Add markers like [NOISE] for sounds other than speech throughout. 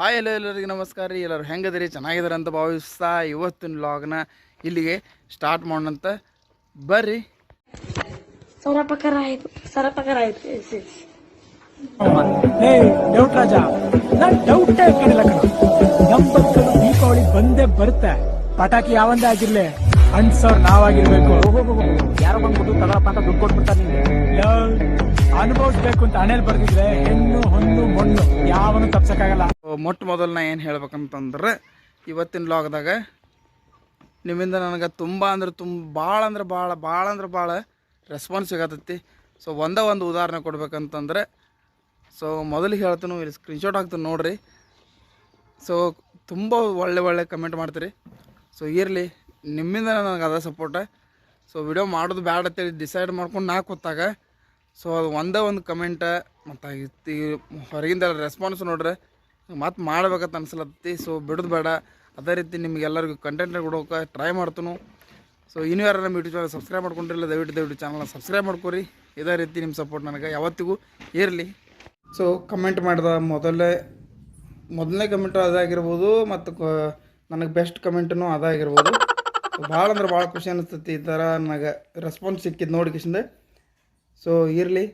Hi ಎಲ್ಲ ಎಲ್ಲರಿಗೂ ನಮಸ್ಕಾರ ರೀ. ಎಲ್ಲರೂ ಹೆಂಗದಿರಿ? ಚೆನ್ನಾಗಿದ್ದಾರೆ ಅಂತ ಭಾವಿಸ್ತಾ ಇವತ್ತಿನ ಲಾಗ್ನ ಇಲ್ಲಿಗೆ ಸ್ಟಾರ್ಟ್ ಮಾಡೋಣಂತ ಬರ್ರಿ. ಸರಪಕರ ಆಯ್ತು ಸರಪಕರ ಆಯ್ತು ಎಸ್ ಎಸ್. ಹೇ ಡೌಟ್ ರಾಜ ನಾನ್ ಡೌಟೇ ಕೇಳಿಲ್ಲ ಕಣ. ನಮ್ ದೀಪಾವಳಿ ಬಂದೇ ಬರುತ್ತೆ. ಪಟಾಕಿ ಯಾವಂದೇ ಆಗಿರ್ಲಿ ಅನ್ಸೋರ್ ನಾವಾಗಿರ್ಬೇಕು. ಯಾರೋ ಬಂದ್ಬಿಟ್ಟು ತಗೊಳಪ್ಪ ಅಂತ ದುಡ್ಡು ಕೊಟ್ಬಿಡ್ತಾರೆ ಅನುಭವಿಸ್ಬೇಕು ಅಂತ ಹಣೆಲ್ ಬರ್ದಿದ್ರೆ ಹೆಣ್ಣು ಹೊಣ್ಣು ಮಣ್ಣು ಯಾವನು ತಪ್ಸಕ್ಕಾಗಲ್ಲ. ಮೊಟ್ಟ ಮೊದಲು ನಾ ಏನು ಹೇಳ್ಬೇಕಂತಂದ್ರೆ, ಇವತ್ತಿನ ಲಾಗ್ದಾಗ ನಿಮ್ಮಿಂದ ನನಗೆ ತುಂಬ ಅಂದ್ರೆ ತುಂಬ, ಭಾಳ ಅಂದ್ರೆ ಭಾಳ ಭಾಳ ಅಂದ್ರೆ ಭಾಳ ರೆಸ್ಪಾನ್ಸ್ ಸಿಗತ್ತೈತಿ. ಸೊ ಒಂದೇ ಒಂದು ಉದಾಹರಣೆ ಕೊಡ್ಬೇಕಂತಂದ್ರೆ ಸೊ ಮೊದಲು ಹೇಳ್ತೀನಿ, ಇಲ್ಲಿ ಸ್ಕ್ರೀನ್ಶಾಟ್ ಹಾಕ್ತೀನಿ ನೋಡ್ರಿ. ಸೊ ತುಂಬ ಒಳ್ಳೆ ಒಳ್ಳೆ ಕಮೆಂಟ್ ಮಾಡ್ತೀರಿ. ಸೊ ಇರಲಿ, ನಿಮ್ಮಿಂದ ನನಗೆ ಅದ ಸಪೋರ್ಟ ಸೊ ವಿಡಿಯೋ ಮಾಡೋದು ಬ್ಯಾಡ ಅಂತೇಳಿ ಡಿಸೈಡ್ ಮಾಡ್ಕೊಂಡು ನಾ ಕೂತಾಗ ಸೊ ಅದು ಒಂದೇ ಒಂದು ಕಮೆಂಟ ಮತ್ತು ಹೊರಗಿಂದ ರೆಸ್ಪಾನ್ಸ್ ನೋಡ್ರೆ. ಮತ್ತೆ ಮಾಡ್ಬೇಕಂತ ಅನ್ಸಲತ್ತಿ ಸೊ ಬಿಡೋದು ಬೇಡ. ಅದೇ ರೀತಿ ನಿಮಗೆಲ್ಲರಿಗೂ ಕಂಟೆಂಟ್ ಕೊಡೋಕೆ ಟ್ರೈ ಮಾಡ್ತೀನಿ. ಸೊ ಇನ್ನೂ ಯಾರು ನಮ್ಮ ಯೂಟ್ಯೂಬ್ ಚಾನಲ್ ಸಬ್ಸ್ಕ್ರೈಬ್ ಮಾಡ್ಕೊಂಡಿರಲಿಲ್ಲ, ದಯವಿಟ್ಟು ದಯವಿಟ್ಟು ಚಾನಲ್ನ ಸಬ್ಸ್ಕ್ರೈಬ್ ಮಾಡ್ಕೊರಿ. ಇದೇ ರೀತಿ ನಿಮ್ಮ ಸಪೋರ್ಟ್ ನನಗೆ ಯಾವತ್ತಿಗೂ ಇರಲಿ. ಸೊ ಕಮೆಂಟ್ ಮಾಡಿದ ಮೊದಲೇ, ಮೊದಲನೇ ಕಮೆಂಟು ಅದಾಗಿರ್ಬೋದು ಮತ್ತು ನನಗೆ ಬೆಸ್ಟ್ ಕಮೆಂಟನು ಅದಾಗಿರ್ಬೋದು ಭಾಳ ಅಂದ್ರೆ ಭಾಳ ಖುಷಿ ಅನಿಸ್ತೈತಿ ಈ ಥರ ನನಗೆ ರೆಸ್ಪಾನ್ಸ್ ಸಿಕ್ಕಿದ್ದು ನೋಡಿ ಕಿಶಿಂದ ಸೊ ಇರಲಿ.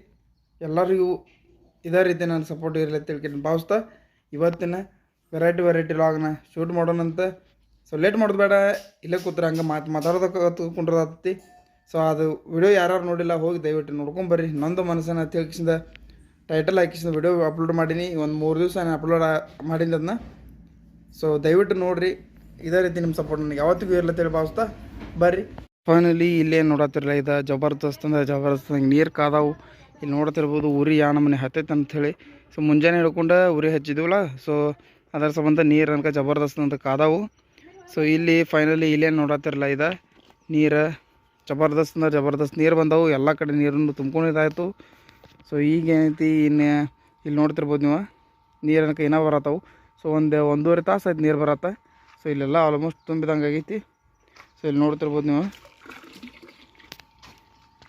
ಎಲ್ಲರಿಗೂ ಇದೇ ರೀತಿ ನನ್ನ ಸಪೋರ್ಟ್ ಇರಲಿ ತಿಳ್ಕೊಂಡು ಭಾವಿಸ್ತಾ ಇವತ್ತಿನ ವೆರೈಟಿ ವೆರೈಟಿ ಲಾಗ್ನ ಶೂಟ್ ಮಾಡೋಣಂತ ಸೊ ಲೇಟ್ ಮಾಡೋದು ಬೇಡ. ಇಲ್ಲೇ ಕೂತ್ರೆ ಹಂಗೆ ಮಾತು ಮಾತಾಡೋದಕ್ಕೆ ಕುಂಡ್ರದತ್ತಿ ಸೊ ಅದು ವಿಡಿಯೋ ಯಾರ್ಯಾರು ನೋಡಿಲ್ಲ, ಹೋಗಿ ದಯವಿಟ್ಟು ನೋಡ್ಕೊಂಬರ್ರಿ ನಂದು ಮನಸ್ಸನ್ನು ತಿಳ್ಕಿಸಿದ ಟೈಟಲ್ ಹಾಕಿಸಿದ ವಿಡಿಯೋ ಅಪ್ಲೋಡ್ ಮಾಡೀನಿ. ಒಂದು ಮೂರು ದಿವಸ ನಾನು ಅಪ್ಲೋಡ್ ಮಾಡಿದ್ದು ಅದನ್ನ ಸೊ ದಯವಿಟ್ಟು ನೋಡಿರಿ. ಇದೇ ರೀತಿ ನಿಮ್ಮ ಸಪೋರ್ಟ್ ನನಗೆ ಯಾವತ್ತಿಗೂ ಇರ್ಲತ್ತೇಳಿ ಭಾವಿಸ್ತಾ ಬರ್ರಿ. ಫೈನಲಿ ಇಲ್ಲೇ ನೋಡತ್ತಿರಲ್ಲ ಇದು ಜಬರ್ದಸ್ತ್ ಅಂದ್ರೆ ಜಬರ್ದಸ್ತ್ ನೀರು ಕಾದಾವು. ಇಲ್ಲಿ ನೋಡ್ತಿರ್ಬೋದು, ಉರಿ ಯಾ ನಮ್ಮನೆ ಹತ್ತೈತೆ ಅಂಥೇಳಿ ಸೊ ಮುಂಜಾನೆ ಹಿಡ್ಕೊಂಡು ಉರಿ ಹಚ್ಚಿದ್ವಲ್ಲ ಸೊ ಅದರ ಸಂಬಂಧ ನೀರು ಅನ್ಕ ಜಬರ್ದಸ್ತ್ ಅಂತ ಕಾದಾವು. ಸೊ ಇಲ್ಲಿ ಫೈನಲಿ ಇಲ್ಲೇನು ನೋಡತ್ತಿರಲ್ಲ ಇದು. ನೀರು ಜಬರ್ದಸ್ತ್ ಅಂದ್ರೆ ಜಬರ್ದಸ್ತ್ ನೀರು ಬಂದವು, ಎಲ್ಲ ಕಡೆ ನೀರನ್ನು ಇದಾಯಿತು. ಸೊ ಈಗೇನೈತಿ ಇನ್ನು ಇಲ್ಲಿ ನೋಡ್ತಿರ್ಬೋದು ನೀವು, ನೀರು ಅನ್ಕ ಇನ್ನೂ ಬರತ್ತವು. ಸೊ ಒಂದು ಒಂದೂವರೆ ತಾಸು ಆಯ್ತು ನೀರು ಬರತ್ತೆ. ಸೊ ಇಲ್ಲೆಲ್ಲ ಆಲ್ಮೋಸ್ಟ್ ತುಂಬಿದಂಗೆ ಆಗೈತಿ. ಸೊ ಇಲ್ಲಿ ನೋಡ್ತಿರ್ಬೋದು ನೀವು.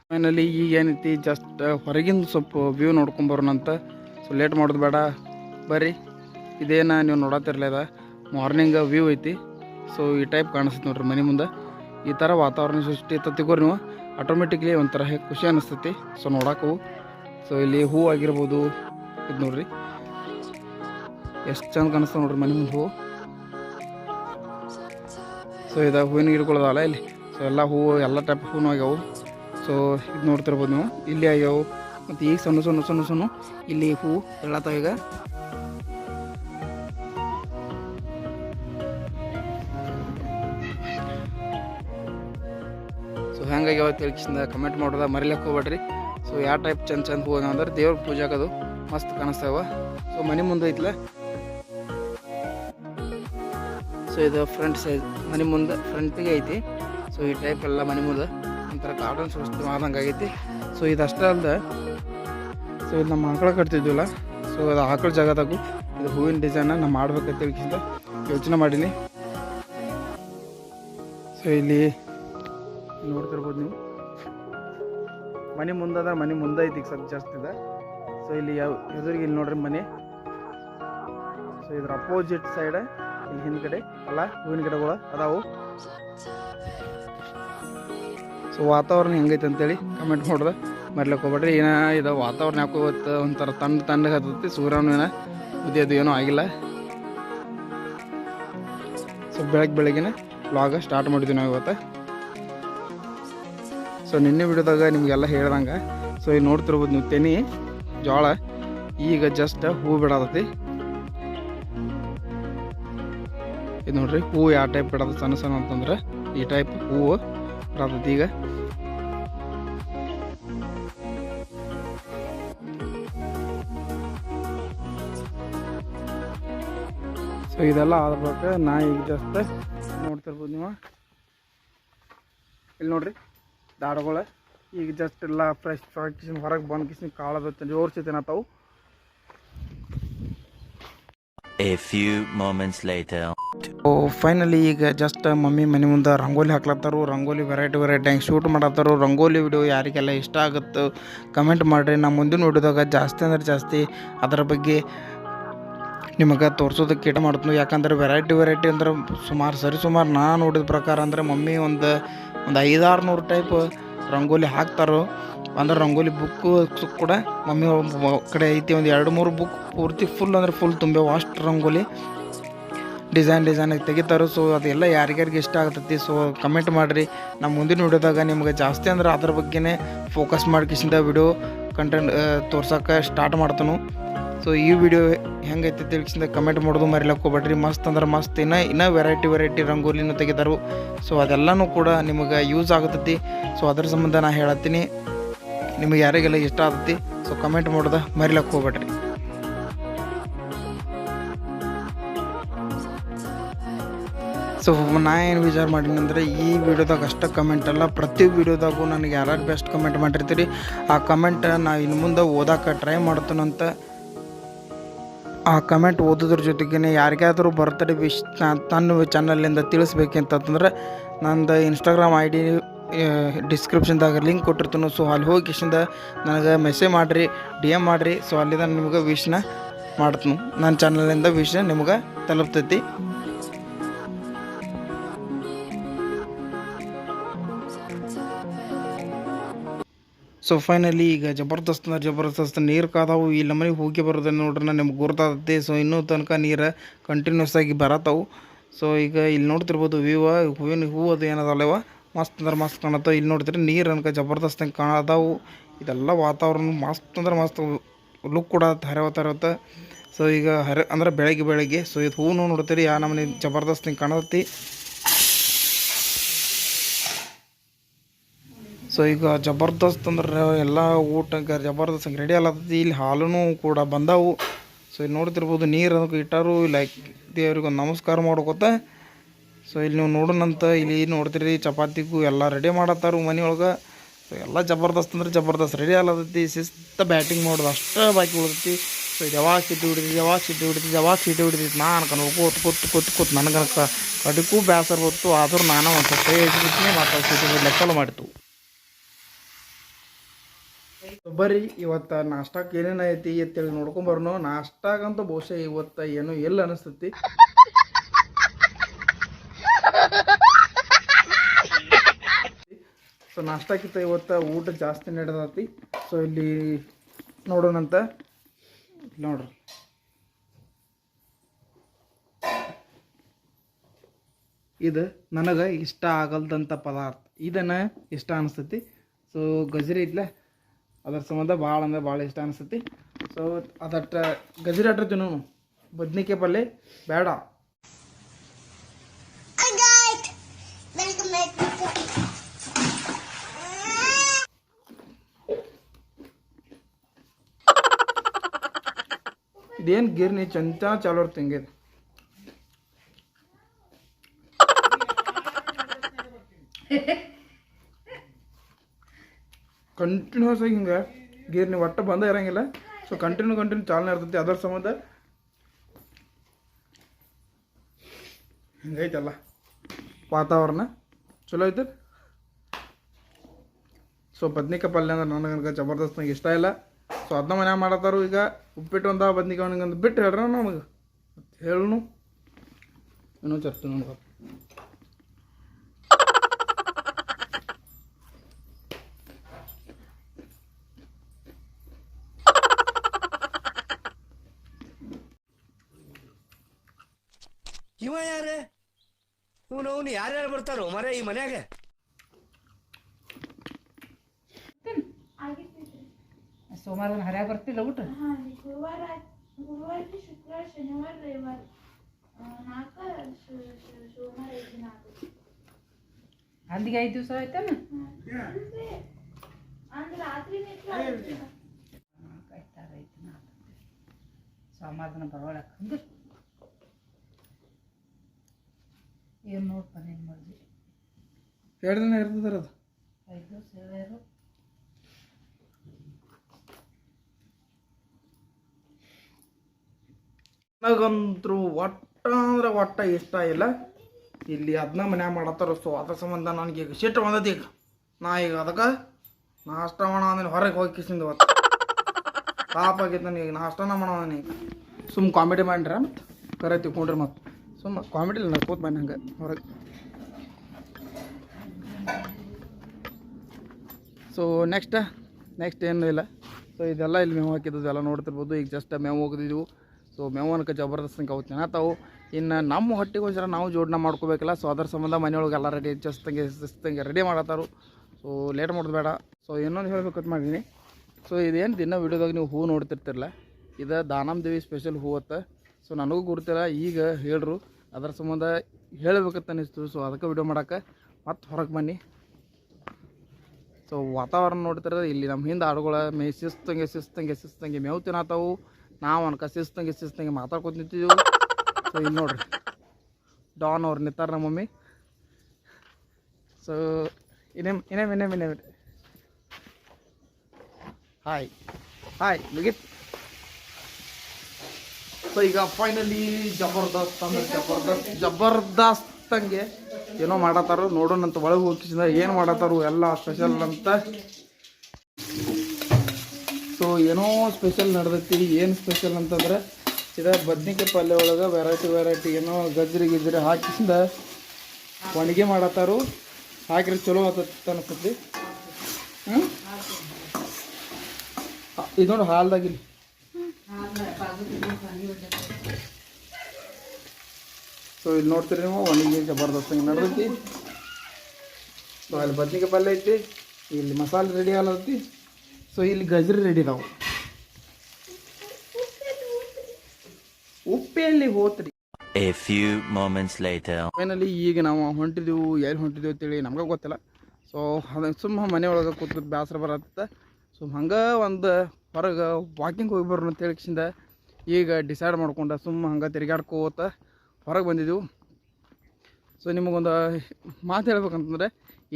ಫೈನಲಿ ಈಗ ಏನೈತಿ ಜಸ್ಟ್ ಹೊರಗಿಂದ ಸ್ವಲ್ಪ ವ್ಯೂ ನೋಡ್ಕೊಂಬರೋಣ ಅಂತ ಸೊ ಲೇಟ್ ಮಾಡೋದು ಬೇಡ. ಬರ್ರಿ. ಇದೇನ ನೀವು ನೋಡತ್ತಿರಲ್ಲ ಇದ ಮಾರ್ನಿಂಗ್ ವ್ಯೂ ಐತಿ. ಸೊ ಈ ಟೈಪ್ ಕಾಣಿಸ್ತೈತಿ ನೋಡ್ರಿ ಮನೆ ಮುಂದೆ. ಈ ಥರ ವಾತಾವರಣ ಸೃಷ್ಟಿ ತತ್ತಿಗೋರಿ ನೀವು. ಆಟೋಮೆಟಿಕ್ಲಿ ಒಂಥರ ಖುಷಿ ಅನಿಸ್ತೈತಿ. ಸೊ ನೋಡಕ್ಕೂ ಸೊ ಇಲ್ಲಿ ಹೂ ಆಗಿರ್ಬೋದು. ಇದು ನೋಡ್ರಿ. ಎಷ್ಟು ಚಂದ ಕಾಣಿಸ್ತದೆ ನೋಡ್ರಿ ಮನೆ ಮುಂದೆ ಹೂವು ಸೊ ಇದು ಹೂವಿನ ಗಿಡಗಳದಲ್ಲ ಇಲ್ಲಿ. ಸೊ ಎಲ್ಲ ಹೂವು ಎಲ್ಲ ಟೈಪ್ ಹೂವು ಆಗ್ಯಾವು. ಸೊ ಇದು ನೋಡ್ತಿರ್ಬೋದು ನೀವು. ಇಲ್ಲಿ ಆಗ್ಯಾವು. ಮತ್ತು ಈಗ ಸಣ್ಣ ಸಣ್ಣ ಸಣ್ಣ ಸಣ್ಣ ಇಲ್ಲಿ ಹೂ ಬೆಳತಾವ ಈಗ. ಸೊ ಹೆಂಗಾಗ್ಯಾವ ತಿಳ್ಕಿಸಿಂದ ಕಮೆಂಟ್ ಮಾಡೋದ ಮರಿಲಕ್ಕೆ ಹೋಗ್ಬೇಡ್ರಿ. ಸೊ ಯಾವ ಟೈಪ್ ಚಂದ ಚಂದ ಹೂ ಅಂದ್ರೆ ದೇವ್ರ ಪೂಜಾಕದು ಮಸ್ತ್ ಕಾಣಿಸ್ತಾವ. ಸೊ ಮನೆ ಮುಂದೆ ಐತ್ಲ? ಸೊ ಇದು ಫ್ರಂಟ್ ಸೈಜ್ ಮನೆ ಮುಂದೆ ಫ್ರಂಟಿಗೆ ಐತಿ. ಸೊ ಈ ಟೈಪ್ ಎಲ್ಲ ಮನೆ ಮುಂದೆ ಒಂಥರ ಗಾರ್ಡನ್ ಸೃಷ್ಟಿ ಆದಂಗೆ ಆಗೈತಿ ಸೊ ಇದು ಅಷ್ಟೇ ಅಲ್ದೆ ಸೊ ಇದು ನಮ್ಮ ಆಕಳ ಕಟ್ತಿದ್ವಲ್ಲ, ಸೊ ಅದು ಆಕಳ ಜಾಗದಾಗು ಇದು ಹೂವಿನ ಡಿಸೈನ ನಾ ಮಾಡ್ಬೇಕಂತ ಯೋಚನೆ ಮಾಡೀನಿ. ಸೊ ಇಲ್ಲಿ ನೋಡ್ತಿರ್ಬೋದು ನೀವು. ಮನೆ ಮುಂದೆ ಮನೆ ಮುಂದೆ ಐತಿ, ಈಗ ಸ್ವಲ್ಪ ಜಾಸ್ತಿ ಇದೆ. ಸೊ ಇಲ್ಲಿ ಯಾವ ಎದುರಿಗೆ ಇಲ್ಲಿ ನೋಡ್ರಿ ಮನೆ. ಸೊ ಇದ್ರ ಅಪೋಸಿಟ್ ಸೈಡ್ ಇಲ್ಲಿ ಹಿಂದ್ಗಡೆ ಅಲ್ಲ ಹೂವಿನ ಗಿಡಗಳು ಅದಾವು. ಸೊ ವಾತಾವರಣ ಹೆಂಗೈತೆ ಅಂತೇಳಿ ಕಮೆಂಟ್ ಮಾಡೋದು. ಮರ್ಲಕ್ಕೆ ಹೋಗ್ಬೇಡ್ರಿ. ಏನ ಇದು ವಾತಾವರಣ ಯಾಕೋ ಇವತ್ತು ಒಂಥರ ತಂಡ ತಣ್ಣಗೆ ಹತ್ತೈತಿ. ಸೂರ್ಯನೂ ಏನ ಏನೂ ಆಗಿಲ್ಲ. ಸೊ ಬೆಳಗ್ಗೆ ಬೆಳಗ್ಗೆನೆ ವ್ಲಾಗ ಸ್ಟಾರ್ಟ್ ಮಾಡಿದ್ವಿ ನಾವು ಇವತ್ತು. ಸೊ ನಿನ್ನೆ ವಿಡಿಯೋದಾಗ ನಿಮಗೆಲ್ಲ ಹೇಳ್ದಂಗೆ. ಸೊ ಈಗ ನೋಡ್ತಿರ್ಬೋದು ನೀವು ತೆನಿ, ಜೋಳ, ಈಗ ಜಸ್ಟ್ ಹೂ ಬಿಡತೈತಿ. ಇದು ನೋಡ್ರಿ ಹೂವು ಯಾವ ಟೈಪ್ ಬಿಡೋದು ಸಣ್ಣ ಸಣ್ಣ ಅಂತಂದ್ರೆ ಈ ಟೈಪ್ ಹೂವು ಬಿಡತೈತಿ. ಈಗ ಸೊ ಇದೆಲ್ಲ ಆದ್ಬೇಕು ನಾ ಈಗ ಜಸ್ಟ್ ನೋಡ್ತಿರ್ಬೋದು ನೀವು. ಇಲ್ಲಿ ನೋಡ್ರಿ ದಾಡಗಳು ಈಗ ಜಸ್ಟ್ ಎಲ್ಲ ಫ್ರೆಶ್ ಕಿಸಿನ ಹೊರಗೆ ಬಂದು ಕಿಸಿನ ಕಾಳದ ಜೋರ್ಸಿ ಎ A few moments later. ಓ ಫೈನಲಿ ಈಗ ಜಸ್ಟ್ ಮಮ್ಮಿ ಮನೆ ಮುಂದೆ ರಂಗೋಲಿ ಹಾಕ್ಲತ್ತಾರು. ರಂಗೋಲಿ ವೆರೈಟಿ ವೆರೈಟಿ ಹಂಗೆ ಶೂಟ್ ಮಾಡತ್ತಾರು. ರಂಗೋಲಿ ವಿಡಿಯೋ ಯಾರಿಗೆಲ್ಲ ಇಷ್ಟ ಆಗುತ್ತೆ ಕಮೆಂಟ್ ಮಾಡಿರಿ. ನಾ ಮುಂದಿನ ವಿಡಿಯೋದಾಗ ಜಾಸ್ತಿ ಅಂದ್ರೆ ಜಾಸ್ತಿ. ಅದರ ಬಗ್ಗೆ ನಿಮಗೆ ತೋರ್ಸೋದಕ್ಕೆ ಇಟ ಮಾಡ್ತೀನಿ, ಯಾಕಂದ್ರೆ ವೆರೈಟಿ ವೆರೈಟಿ ಅಂದ್ರೆ ಸುಮಾರು, ಸರಿ ಸುಮಾರು ನಾ ನೋಡಿದ ಪ್ರಕಾರ ಅಂದರೆ ಮಮ್ಮಿ ಒಂದು ಒಂದು ಐದಾರು ನೂರು ಟೈಪ್ ರಂಗೋಲಿ ಹಾಕ್ತಾರೋ. ಅಂದ್ರೆ ರಂಗೋಲಿ ಬುಕ್ಕು ಕೂಡ ಮಮ್ಮಿ ಕಡೆ ಐತಿ, ಒಂದು ಎರಡು ಮೂರು ಬುಕ್ ಪೂರ್ತಿ ಫುಲ್ ಅಂದ್ರೆ ಫುಲ್ ತುಂಬೆ ಅಷ್ಟು ರಂಗೋಲಿ ಡಿಸೈನ್ ಡಿಸೈನಾಗಿ ತೆಗಿತಾರೆ. ಸೊ ಅದೆಲ್ಲ ಯಾರಿಗ್ಯಾರಿಗೆ ಇಷ್ಟ ಆಗ್ತೈತಿ ಸೊ ಕಮೆಂಟ್ ಮಾಡಿರಿ. ನಮ್ಮ ಮುಂದಿನ ವಿಡಿಯೋದಾಗ ನಿಮ್ಗೆ ಜಾಸ್ತಿ ಅಂದ್ರೆ ಅದ್ರ ಬಗ್ಗೆನೇ ಫೋಕಸ್ ಮಾಡ್ಕಿಸಿಂದ ವಿಡಿಯೋ ಕಂಟೆಂಟ್ ತೋರ್ಸೋಕೆ ಸ್ಟಾರ್ಟ್ ಮಾಡ್ತಾನು. ಸೊ ಈ ವಿಡಿಯೋ ಹೆಂಗೈತೆ ತಿಳಿಸಿಂದ ಕಮೆಂಟ್ ಮಾಡೋದು ಮರಿಲಕ್ಕೆ ಹೋಗ್ಬೇಡ್ರಿ ಮಸ್ತ್ ಅಂದ್ರೆ ಮಸ್ತ್ ಇನ್ನೂ ಇನ್ನೂ ವೆರೈಟಿ ವೆರೈಟಿ ರಂಗೋಲಿನ ತೆಗಿತಾರು ಸೊ ಅದೆಲ್ಲನೂ ಕೂಡ ನಿಮಗೆ ಯೂಸ್ ಆಗತೈತಿ ಸೊ ಅದ್ರ ಸಂಬಂಧ ನಾ ಹೇಳತ್ತೀನಿ. ನಿಮಗೆ ಯಾರಿಗೆಲ್ಲ ಇಷ್ಟ ಆಗ್ತೈತಿ ಸೊ ಕಮೆಂಟ್ ಮಾಡೋದ ಮರಿಲಕ್ಕೆ ಹೋಗ್ಬೇಡ್ರಿ ಸೊ ನಾ ಏನು ವಿಚಾರ ಮಾಡೀನಿ ಅಂದರೆ, ಈ ವಿಡಿಯೋದಾಗ ಅಷ್ಟೇ ಕಮೆಂಟ್ ಅಲ್ಲ. ಪ್ರತಿ ವಿಡಿಯೋದಾಗೂ ನನಗೆ ಯಾರ್ಯಾರು ಬೆಸ್ಟ್ ಕಮೆಂಟ್ ಮಾಡಿರ್ತೀರಿ, ಆ ಕಮೆಂಟ್ ನಾ ಇನ್ನು ಮುಂದೆ ಓದಾಕೆ ಟ್ರೈ ಮಾಡ್ತಾನಂತ ಆ ಕಮೆಂಟ್ ಓದೋದ್ರ ಜೊತೆಗೇ ಯಾರಿಗಾದರೂ ಬರ್ತಡೇ ವಿಶ್ ತನ್ನ ಚಾನಲಿಂದ ತಿಳಿಸ್ಬೇಕಂತಂದ್ರೆ ನಂದು ಇನ್ಸ್ಟಾಗ್ರಾಮ್ ಐ ಡಿ ಡಿಸ್ಕ್ರಿಪ್ಷನ್ದಾಗ ಲಿಂಕ್ ಕೊಟ್ಟಿರ್ತೀನಿ. ಸೊ ಅಲ್ಲಿ ಹೋಗಿ ಕಿಶಿಂದ ನನಗೆ ಮೆಸೇಜ್ ಮಾಡಿರಿ ಡಿ ಎಂ ಮಾಡಿರಿ. ಸೊ ಅಲ್ಲಿಂದ ನಿಮ್ಗೆ ವಿಶ್ನ ಮಾಡ್ತೀನಿ. ನನ್ನ ಚಾನಲಿಂದ ವಿಶ್ನ ನಿಮ್ಗೆ ತಲುಪ್ತೈತಿ. ಸೊ ಫೈನಲಿ ಈಗ ಜಬರ್ದಸ್ತ್ ಅಂದ್ರೆ ಜಬರ್ದಸ್ತ್ ನೀರು ಕಾದವು. ಇಲ್ಲಿ ಮನೆಗೆ ಹೋಗಿ ಬರೋದು ನೋಡ್ರಿ ನಿಮ್ಗೆ ಗುರ್ತಾದತ್ತೆ ಸೊ ಇನ್ನೂ ತನಕ ನೀರು ಕಂಟಿನ್ಯೂಸ್ ಆಗಿ ಬರತ್ತವು ಸೊ ಈಗ ಇಲ್ಲಿ ನೋಡ್ತಿರ್ಬೋದು ವ್ಯೂವ ಹೂವಿನ ಹೂವು ಅದು ಏನದಲ್ಲವ? ಮಸ್ತ್ ಅಂದ್ರೆ ಮಸ್ತ್ ಕಾಣತ್ತವ ಇಲ್ಲಿ ನೋಡ್ತೀರಿ, ನೀರು ಅನ್ಕ ಜಬರ್ದಸ್ತ್ ಹಂಗೆ ಕಾಣದಾವು. ಇದೆಲ್ಲ ವಾತಾವರಣ ಮಸ್ತ್ ಅಂದ್ರೆ ಮಸ್ತ್ ಲುಕ್ ಕೂಡ ಹರಿವತ್ತ ಸೊ ಈಗ ಹರ, ಅಂದ್ರೆ ಬೆಳಗ್ಗೆ ಬೆಳಗ್ಗೆ. ಸೊ ಇದು ಹೂವು ನೋಡ್ತೀರಿ, ಯಾ ನಮ್ಮನೆ ಜಬರ್ದಸ್ತ್ ಹಿಂಗೆ ಕಾಣತೈತಿ. ಸೊ ಈಗ ಜಬರ್ದಸ್ತ್ ಅಂದ್ರೆ ಎಲ್ಲ ಊಟಕ್ಕೆ ಜಬರ್ದಸ್ತ್ ರೆಡಿ ಅಲ್ಲತ್ತೈತಿ ಇಲ್ಲಿ ಹಾಲೂ ಕೂಡ ಬಂದವು. ಸೊ ಇಲ್ಲಿ ನೋಡ್ತಿರ್ಬೋದು ನೀರು ಅದಕ್ಕೆ ಇಟ್ಟಾರು. ಲೈಕ್ ದೇವ್ರಿಗೆ ಒಂದು ನಮಸ್ಕಾರ ಮಾಡ್ಕೊತ. ಸೊ ಇಲ್ಲಿ ನೀವು ನೋಡೋಣಂತ ಇಲ್ಲಿ ನೋಡ್ತೀರಿ, ಚಪಾತಿಗೂ ಎಲ್ಲ ರೆಡಿ ಮಾಡತ್ತಾರು ಮನೆಯೊಳಗೆ. ಸೊ ಎಲ್ಲ ಜಬರ್ದಸ್ತ್ ಅಂದ್ರೆ ಜಬರ್ದಸ್ತ್ ರೆಡಿ ಅಲ್ಲತ್ತೈತಿ ಶಿಸ್ತ ಬ್ಯಾಟಿಂಗ್ ಮಾಡೋದು ಅಷ್ಟೇ ಬಾಕಿ ಉಳಿದೈತಿ. ಸೊ ಇದು ಯಾವಾಗ ಸಿಟ್ಟು ಹಿಡಿದಿ ಯಾವಾಗ ಸಿಟ್ಟು ಹಿಡಿದಿ ಯಾವಾಗ ಸಿಟ್ಟು ಹಿಡಿದೈತಿ ನಾನು ಅನ್ಕೊಂಡು ಕೂತ್ ಕೂತ್ ಕೂತ್ ಕೂತ್. ನನಗನಕ ಕಡಿಗೂ ಬೇಸರ ಹೊತ್ತು ಆದರೂ ನಾನು ಒಂದು ಸ್ವಲ್ಪ ಸಿಟ್ಟು ಲೆಕ್ಕಲು ಮಾಡಿತು ಬರ್ರಿ, ಇವತ್ತ ನಾಷ್ಟಾಕ್ ಏನೇನ ಐತಿ ಅಂತೇಳಿ ನೋಡ್ಕೊಂಬರ್ನು ನಾಷ್ಟಾಗಂತ ಬಹುಶಃ ಇವತ್ತು ಏನು ಇಲ್ಲ ಅನಿಸ್ತತಿ. ಸೊ ನಾಷ್ಟಾಕಿತ್ತ ಇವತ್ತು ಊಟ ಜಾಸ್ತಿ ನಡೆದತಿ. ಸೊ ಇಲ್ಲಿ ನೋಡೋಣಂತ. ನೋಡ್ರಿ. ಇದು ನನಗೆ ಇಷ್ಟ ಆಗಲ್ದಂಥ ಪದಾರ್ಥ. ಇದನ್ನು ಇಷ್ಟ ಅನಿಸ್ತೈತಿ. ಸೊ ಗಜರಿ ಐತ್ಲೆ? ಅದ್ರ ಸಂಬಂಧ ಭಾಳ ಅಂದ್ರೆ ಭಾಳ ಇಷ್ಟ ಅನಿಸ್ತೈತಿ. ಸೊ ಅದಟ್ಟ ಗಜರಿ ಅಟ್ರ ತಿನ್ನೋನು ಬದ್ನಿಕಾಯಿ ಪಲ್ಯ ಬೇಡ. ಇದೇನು ಗಿರ್ನಿ ಚಂತ ಚಾಲೋ ತಿಂಗಿದೆ [LAUGHS] ಕಂಟಿನ್ಯೂಸ್ ಆಗಿ ಹಿಂಗೆ. ಗಿರ್ನಿ ಒಟ್ಟು ಬಂದ ಇರಂಗಿಲ್ಲ. ಸೊ ಕಂಟಿನ್ಯೂ ಕಂಟಿನ್ಯೂ ಚಾಲನೆ ಇರ್ತೈತಿ. ಅದರ ಸಂಬಂಧ ಹಿಂಗೈತಲ್ಲ ವಾತಾವರಣ. ಚಲೋ ಐತೆ? ಸೊ ಬದ್ನಿಕಾಯಿ ಪಲ್ಯ ಅಂದ್ರೆ ಗನಕ ಜಬರ್ದಸ್ತ್ ನಂಗೆ ಇಷ್ಟ ಇಲ್ಲ. ಸೊ ಅದನ್ನ ಮನೆ ಮಾಡತ್ತಾರು ಈಗ. ಉಪ್ಪಿಟ್ಟು ಒಂದ, ಬದ್ನಿಕಾಯಿ ಅವನಿಗೆ ಬಿಟ್ಟು ಹೇಳ್ರ ನಮಗೆ. ಹೇಳು ಇನ್ನೂ ಚರ್ಚೆ ಇವ ಯಾರ ಇವನು ಅವನು ಯಾರ್ಯಾರು ಬರ್ತಾರೋ ಮರ ಈ ಮನ್ಯಾಗ? ಸೋಮವಾರ ಹರ್ಯಾಗ ಬರ್ತಿಲ್ಲ ಊಟ? ಗುರುವಾರ ಗುರುವಾರ ಶುಕ್ರವಾರ ಶನಿವಾರ ರವಿವಾರ. ನಾಲ್ಕ ಸೋಮವಾರ ಐದು ನಾಲ್ಕು ಅಂದಿಗೆ ಐದು ದಿವಸ ಆಯ್ತಾನ ಅಂದ್ರೆ ರಾತ್ರಿ ನಾಲ್ಕು ಸೋಮವಾರ ದಿನ ಬರೋಳಕ್ಕೆ ಅಂದ್ರೆ ಏನು ನೋಡ್ಪ ಏನು ಎರಡು ದಿನ ಇರ್ತದಾರ ಅದು? ಐದು ದಿವಸ ಹೇಳ್ಯಾರು ನನಗಂತೂ ಒಟ್ಟ ಅಂದ್ರೆ ಒಟ್ಟ ಇಷ್ಟ ಇಲ್ಲ. ಇಲ್ಲಿ ಅದನ್ನ ಮನ್ಯಾಗ ಮಾಡತ್ತಾರ ಸೊ ಅದ್ರ ಸಂಬಂಧ ನನಗೆ ಈಗ ಸಿಟ್ಟು ಬಂದೈತಿ ಈಗ. ನಾ ಈಗ ಅದಕ್ಕೆ ನಾಷ್ಟ ಮಾಡೋ ಅಂದ್ರೆ ಹೊರಗೆ ಹೋಗಿ ಕಿಸಿಂದ ಇವತ್ತು. ಪಾಪ ಆಗಿತ್ತು ನನಗೆ ಈಗ ನಾಷ್ಟನ ಮಾಡೋಣ ಈಗ. ಸುಮ್ಮ ಕಾಮಿಡಿ ಮಾಡ್ರ ಮತ್ತೆ. ಕರೆ ತಿಳ್ಕೊಂಡ್ರಿ ಮತ್ತು. ಸುಮ್ಮ ಕಾಮಿಡಿ ಇಲ್ಲ ನಕ್ಕೋತ ಬನ್ನಿ ಹಂಗೆ ಹೊರಗೆ. ಸೊ ನೆಕ್ಸ್ಟ್ ನೆಕ್ಸ್ಟ್ ಏನೂ ಇಲ್ಲ. ಸೊ ಇದೆಲ್ಲ ಇಲ್ಲಿ ಮೇವು ಹಾಕಿದ್ದು ಎಲ್ಲ ನೋಡ್ತಿರ್ಬೋದು. ಈಗ ಜಸ್ಟ್ ಮೇವು ಹೋಗಿದ್ದೀವಿ ಸೊ ಮೇವು ಅನ್ಕ ಜಬರ್ದಸ್ತ್ ಅವು ತಿನ್ನತಾವು ಇನ್ನು ನಮ್ಮ ಹೊಟ್ಟೆಗೋಸ್ಕರ ನಾವು ಜೋಡಣೆ ಮಾಡ್ಕೋಬೇಕಲ್ಲ. ಸೊ ಅದ್ರ ಸಂಬಂಧ ಮನೆಯೊಳಗೆ ಎಲ್ಲ ರೆಡಿ ಜಸ್ತಂಗೆ ಜಸ್ತಂಗೆ ರೆಡಿ ಮಾಡತ್ತಾರು. ಸೊ ಲೇಟ್ ಮಾಡೋದು ಬೇಡ. ಸೊ ಇನ್ನೊಂದು ಹೇಳ್ಬೇಕಂತ ಮಾಡಿದ್ದೀನಿ ಸೊ ಇದೇನು ದಿನ ವೀಡಿಯೋದಾಗ ನೀವು ಹೂ ನೋಡ್ತಿರ್ತಿರಲ್ಲ ಇದು ದಾನಮ್ ದೇವಿ ಸ್ಪೆಷಲ್ ಹೂ ಸೊ ನನಗೂ ಗುರ್ತಿಲ್ಲ, ಈಗ ಹೇಳ್ರು. ಅದರ ಸಂಬಂಧ ಹೇಳಬೇಕಂತ ಅನ್ನಿಸ್ತು. ಸೊ ಅದಕ್ಕೆ ವಿಡಿಯೋ ಮಾಡಕ್ಕೆ ಮತ್ತೆ ಹೊರಗೆ ಬನ್ನಿ. ಸೊ ವಾತಾವರಣ ನೋಡ್ತಾರೆ ಇಲ್ಲಿ ನಮ್ಮ ಹಿಂದೆ ಆಡುಗಳ ಮೇ ಶಿಸ್ತಂಗೆ ಶಿಸ್ತಂಗೆ ಶಿಸ್ತಂಗೆ ಮೇವು ತಿನ್ನತ್ತಾವು ನಾವು ಅನ್ಕ ಶಿಸ್ತಂಗೆ ಶಿಸ್ತಂಗೆ ಮಾತಾಡ್ಕೊತ ನಿಂತಿದ್ದೆವು ಸೊ ಇಲ್ಲಿ ನೋಡ್ರಿ. ಡಾನ್ ಅವ್ರು ನಿಂತಾರ ನಮ್ಮ ಮಮ್ಮಿ ಸೊ ಇನ್ನೇಮ್ ಇನ್ನೇಮ್ ಇನ್ನೇಮ್ ಇನ್ನೇಮ್. ಹಾಯ್ ಹಾಯ್ ಮುಗಿತ್. ಸೊ ಈಗ ಫೈನಲಿ ಜಬರ್ದಸ್ತ್ ಅಂದ್ರೆ ಜಬರ್ದಸ್ತ್ ಜಬರ್ದಸ್ತ್ ಹಂಗೆ ಏನೋ ನೋಡೋಣ ನೋಡೋಣಂತ ಒಳಗೆ ಹೋಗಿಸಿದ ಏನು ಮಾಡತ್ತಾರು ಎಲ್ಲ ಸ್ಪೆಷಲ್ ಅಂತ. ಸೊ ಏನೋ ಸ್ಪೆಷಲ್ ನಡೆದೈತಿ. ಏನು ಸ್ಪೆಷಲ್ ಅಂತಂದ್ರೆ, ಇದ ಬದ್ನಿಕಾಯಿ ಪಲ್ಯ ಒಳಗೆ ವೆರೈಟಿ ವೆರೈಟಿ ಏನೋ ಗಜ್ರಿ ಗಿಜ್ರಿ ಹಾಕಿಸಿಂದ ಒಣಗಿ ಮಾಡತ್ತಾರು. ಹಾಕಿದ್ರೆ ಚಲೋ ಆಗತ್ತ ಅನಿಸ್ತೈತಿ. ಹ್ಞೂ ಇದು ನೋಡಿ ಹಾಲ್ದಾಗಿಲ್ಲಿ ಸೊ ಇಲ್ಲಿ ನೋಡ್ತೀರಿ ನೀವು ಒಣಗಿ ಜಬರ್ದಸ್ತ್ ಹಿಂಗೆ ನಡೆದೈತಿ. ಸೊ ಅಲ್ಲಿ ಬದ್ನಿಕಾಯಿ ಪಲ್ಯ ಐತಿ. ಇಲ್ಲಿ ಮಸಾಲೆ ರೆಡಿ ಆಗಲತ್ತಿ. ಸೊ ಇಲ್ಲಿ ಗಜ್ರಿ ರೆಡಿ ಇದಾವೆ ಉಪ್ಪೆಯಲ್ಲಿ ಹೋತ್ರಿ. A few moments later. Finally ಈಗ ನಾವು ಹೊಂಟಿದೆವು ಎಲ್ಲಿ ಹೊಂಟಿದೆವು ಅಂತೇಳಿ ನಮ್ಗೆ ಗೊತ್ತಿಲ್ಲ. ಸೊ ಅದಕ್ಕೆ ಸುಮ್ಮ ಮನೆಯೊಳಗೆ ಒಳಗೆ ಕೂತು ಬೇಸರ ಬರತ್ತ. ಸೊ ಹಂಗೆ ಒಂದು ಹೊರಗೆ ವಾಕಿಂಗ್ ಹೋಗಿ ಬರೋಣ ಅಂತ ಹೇಳಿಕಿಂದ ಈಗ ಡಿಸೈಡ್ ಮಾಡ್ಕೊಂಡ ಸುಮ್ಮ ಹಂಗೆ ತಿರುಗಾಡ್ಕೋತ ಹೊರಗೆ ಬಂದಿದ್ದೆವು ಸೊ ನಿಮಗೊಂದು ಮಾತು ಹೇಳ್ಬೇಕಂತಂದ್ರೆ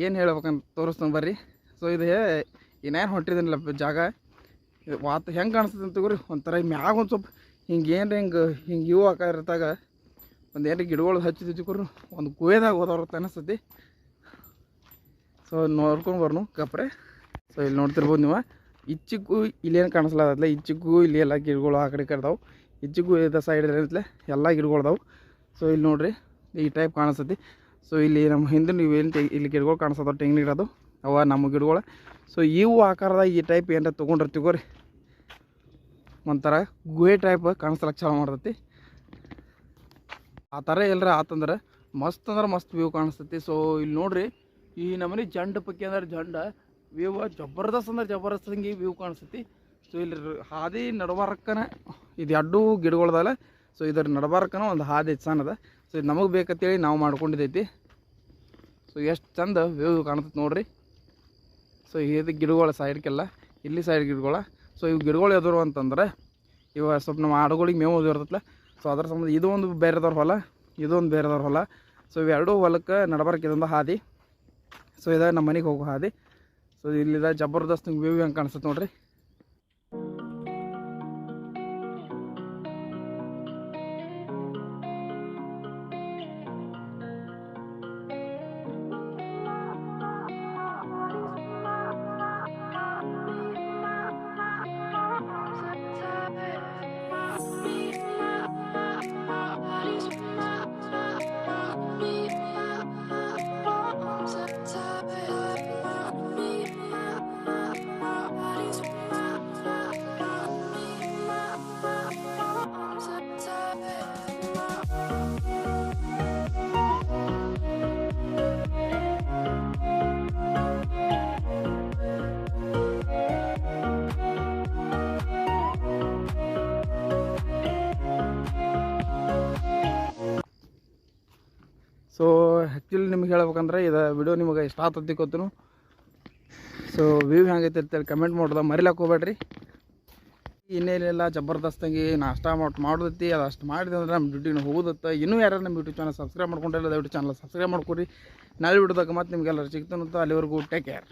ಏನು ಹೇಳ್ಬೇಕಂತ ತೋರಿಸ್ತಾನೆ ಬರ್ರಿ. ಸೊ ಇದು ಇನ್ನೇನು ಹೊಂಟಿದ್ದೀನಿಲ್ಲ ಜಾಗ? ವಾತ ಹೆಂಗೆ ಕಾಣಿಸ್ತದೆ ಅಂತ ತಗೋರಿ. ಒಂಥರ ಮ್ಯಾಗ ಒಂದು ಸ್ವಲ್ಪ ಹಿಂಗೆ ಏನು ಹಿಂಗೆ ಹಿಂಗೆ ಇವು ಆಕಾರದಾಗ ಒಂದು ಏನು ಗಿಡಗಳು ಹಚ್ಚಿದ ತಿಳ್ಕೊರು ಒಂದು ಗುಹೆದಾಗ ಹೋದವ್ರತ್ತ ಅನಿಸ್ತೈತಿ. ಸೊ ನೋಡ್ಕೊಂಡು ಬರ್ನು ಕಪ್ರೆ ಸೊ ಇಲ್ಲಿ ನೋಡ್ತಿರ್ಬೋದು ನೀವು. ಇಚ್ಚಿಗೂ ಇಲ್ಲೇನು ಕಾಣಿಸ್ಲಾದಲ್ಲ ಇಚ್ಚಿಗೂ ಇಲ್ಲಿ ಎಲ್ಲ ಗಿಡಗಳು ಆ ಕಡೆ ಕಡ್ದಾವು ಇಚ್ಚಿಗೂ ಇದ ಸೈಡ್ ಏನೈತ್ಲೆ, ಎಲ್ಲ ಗಿಡಗಳದಾವು ಸೊ ಇಲ್ಲಿ ನೋಡ್ರಿ, ಈ ಟೈಪ್ ಕಾಣಿಸ್ತೈತಿ. ಸೊ ಇಲ್ಲಿ ನಮ್ಮ ಹಿಂದೆ ನೀವು ಏನು ಇಲ್ಲಿ ಗಿಡಗಳು ಕಾಣಿಸ್ತದ ತೆಂಗಿನ ಗಿಡ ಅದು, ಅವ ನಮ್ಮ ಗಿಡಗಳು. ಸೊ ಇವು ಆಕಾರದಾಗ ಈ ಟೈಪ್ ಏನಾರ ತೊಗೊಂಡಿರ್ತೀವಿ ರೀ ಒಂಥರ ಗುಹೆ ಟೈಪ್ ಕಾಣಿಸ್ಲಕ್ಕೆ ಚಾಲು ಮಾಡ್ತೈತಿ. ಆ ಥರ ಎಲ್ಲರ ಆತಂದ್ರೆ ಮಸ್ತ್ ಅಂದ್ರೆ ಮಸ್ತ್ ವ್ಯೂ ಕಾಣಿಸ್ತೈತಿ. ಸೊ ಇಲ್ಲಿ ನೋಡ್ರಿ, ಈ ನಮ್ಮನೆ ಜಂಡ ಪಕ್ಕಿ ಅಂದ್ರೆ ಜಂಡ ವ್ಯೂ ಜಬರ್ದಸ್ತ್ ಅಂದ್ರೆ ಜಬರ್ದಸ್ತ್ ಹಂಗೆ ವ್ಯೂ ಕಾಣಿಸ್ತೈತಿ. ಸೊ ಇಲ್ಲಿ ಹಾದಿ ನಡಬಾರಕ್ಕನ ಇದು ಎರಡು ಗಿಡಗಳದಲ್ಲ ಸೊ ಇದ್ರ ನಡಬಾರಕ್ಕನ ಒಂದು ಹಾದಿ ಸಣ್ಣದ ಸೊ ಇದು ನಮಗೆ ಬೇಕಂತೇಳಿ ನಾವು ಮಾಡ್ಕೊಂಡಿದ್ದೈತಿ ಸೊ ಎಷ್ಟು ಚಂದ ವ್ಯೂ ಕಾಣ್ತೈತೆ ನೋಡ್ರಿ. ಸೊ ಇದು ಗಿಡಗಳ ಸೈಡ್ಗೆಲ್ಲ, ಇಲ್ಲಿ ಸೈಡ್ ಗಿಡಗಳ. ಸೊ ಇವು ಗಿಡಗಳು ಎದುರು ಅಂತಂದ್ರೆ, ಇವ ಸ್ವಲ್ಪ ನಮ್ಮ ಆಡುಗಳಿಗೆ ಮೇವು ಇರ್ತೈತಲ್ಲ ಸೊ ಅದರ ಸಂಬಂಧ ಇದು ಒಂದು ಬೇರೆದವ್ರ ಹೊಲ, ಇದು ಒಂದು ಬೇರೆದವ್ರ ಹೊಲ. ಸೊ ಇವೆರಡೂ ಹೊಲಕ್ಕೆ ನಡಬಾರಕ್ಕೆ ಇದೊಂದು ಹಾದಿ. ಸೊ ಇದ ನಮ್ಮ ಮನೆಗೆ ಹೋಗೋ ಹಾದಿ. ಸೊ ಇಲ್ಲಿದ ಜಬರ್ದಸ್ತ್ ವ್ಯೂ ಹೆಂಗೆ ಕಾಣಿಸುತ್ತೆ ನೋಡ್ರಿ? ಆ್ಯಕ್ಚುಲಿ ನಿಮ್ಗೆ ಹೇಳ್ಬೇಕಂದ್ರೆ ಇದು ವಿಡಿಯೋ ನಿಮಗೆ ಇಷ್ಟ ಆತತ್ತಿ ಗೊತ್ತು ಸೊ ವ್ಯೂ ಹೆಂಗೈತೆ ಅಂತೇಳಿ ಕಮೆಂಟ್ ಮಾಡೋದ ಮರಿಲಾಕ ಹೋಗ್ಬೇಡ್ರಿ. ಇನ್ನೇನೆಲ್ಲ ಜಬರ್ದಸ್ತಾಗಿ ನಾಷ್ಟ ಮಾಡಿ, ಮಾಡೋದೈತಿ, ಅದು ಅಷ್ಟು ಮಾಡಿದೆ ಅಂದ್ರೆ ನಮ್ಮ ಡ್ಯೂಟಿನ ಹೋಗೋದತ್ತ ಇನ್ನೂ ಯಾರು ನಮ್ಮ ಯೂಟ್ಯೂಬ್ ಚಾನಲ್ ಸಬ್ಸ್ಕ್ರೈಬ್ ಮಾಡ್ಕೊಂಡಿಲ್ಲ, ದಯವಿಟ್ಟು ಚಾನಲ್ ಸಬ್ಸ್ಕ್ರೈಬ್ ಮಾಡ್ಕೊರಿ. ನಾಳೆ ಬಿಡೋದಾಗ ಮತ್ತೆ ನಿಮಗೆಲ್ಲರೂ ಸಿಗ್ತಾನಂತ ಅಲ್ಲಿವರೆಗೂ ಟೇಕ್ ಕೇರ್